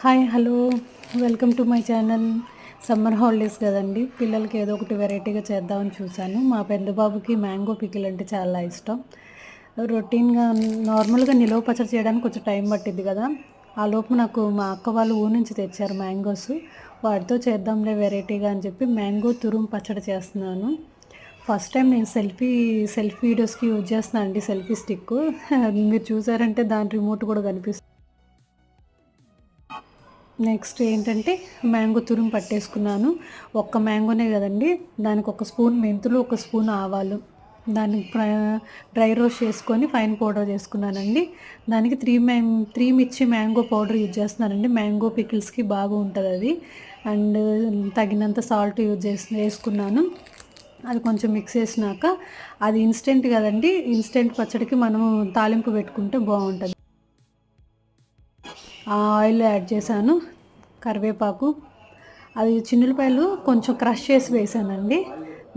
Hi hello. Welcome to my channel. Summer holidays కదండి. పిల్లలకి ఏదో ఒకటి వెరైటీగా చేద్దామని చూశాను. మా పెద్ద బాబుకి మ్యాంగో పికిల్ అంటే చాలా ఇష్టం. రొటీన్గా నార్మల్గా నిలవ పచ్చడి చేయడానికి కొంచెం టైం పట్టింది కదా. ఆ లోపు నాకు మా అక్క వాళ్ళు ఊరు నుంచి తెచ్చారు మ్యాంగోస్. వాటితో చేద్దాంలే వెరైటీగా అని చెప్పి మ్యాంగో తురుము పచ్చడి చేస్తున్నాను. ఫస్ట్ టైం నేను సెల్ఫీ సెల్ఫీ వీడియోస్కి యూజ్ చేస్తున్నాను అండి సెల్ఫీ స్టిక్ మీరు చూసారంటే దాని రిమోట్ కూడా కనిపిస్తుంది. నెక్స్ట్ ఏంటంటే మ్యాంగో తురుము పట్టేసుకున్నాను. ఒక్క మ్యాంగోనే కదండి. దానికి ఒక స్పూన్ మెంతులు ఒక స్పూన్ ఆవాలు. దాన్ని డ్రై రోస్ట్ చేసుకొని ఫైన్ పౌడర్ చేసుకున్నానండి. దానికి త్రీ మ్యాంగ్ త్రీ మిర్చి మ్యాంగో పౌడర్ యూజ్ చేస్తున్నానండి. మ్యాంగో పికిల్స్కి బాగా ఉంటుంది అది. అండ్ తగినంత సాల్ట్ యూజ్ చేసి వేసుకున్నాను. అది కొంచెం మిక్స్ చేసినాక అది ఇన్స్టెంట్ కదండి. ఇన్స్టెంట్ పచ్చడికి మనము తాలింపు పెట్టుకుంటే బాగుంటుంది. ఆ ఆయిల్ యాడ్ చేశాను. కరివేపాకు. అది చిన్నులపాయలు కొంచెం క్రష్ చేసి వేసానండి.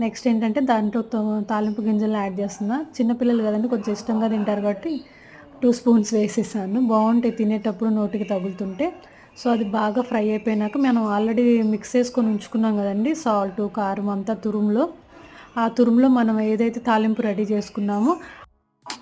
నెక్స్ట్ ఏంటంటే దాంట్లో తో- తాలింపు గింజలు యాడ్ చేస్తున్నా. చిన్నపిల్లలు కదండి కొంచెం ఇష్టంగా తింటారు కాబట్టి టూ స్పూన్స్ వేసేసాను. బాగుంటాయి తినేటప్పుడు నోటికి తగులుతుంటే. సో అది బాగా ఫ్రై అయిపోయినాక మనం ఆల్రెడీ మిక్స్ చేసుకొని ఉంచుకున్నాం కదండి సాల్ట్ కారం అంతా తురుములో. ఆ తురుములో మనం ఏదైతే తాలింపు రెడీ చేసుకున్నామో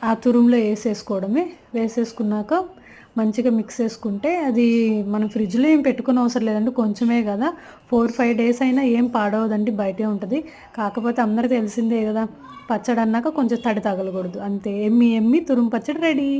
ఆ తురుములో వేసేసుకోవడమే. వేసేసుకున్నాక మంచిగా మిక్స్ చేసుకుంటే అది మనం ఫ్రిడ్జ్లో ఏం పెట్టుకుని అవసరం లేదండి. కొంచెమే కదా. ఫోర్ ఫైవ్ డేస్ అయినా ఏం పాడవదండి. బయటే ఉంటుంది. కాకపోతే అందరూ తెలిసిందే కదా పచ్చడి అన్నాక కొంచెం తడి తగలకూడదు. అంతే. ఎమ్మి ఎమ్మి తురుము పచ్చడి రెడీ.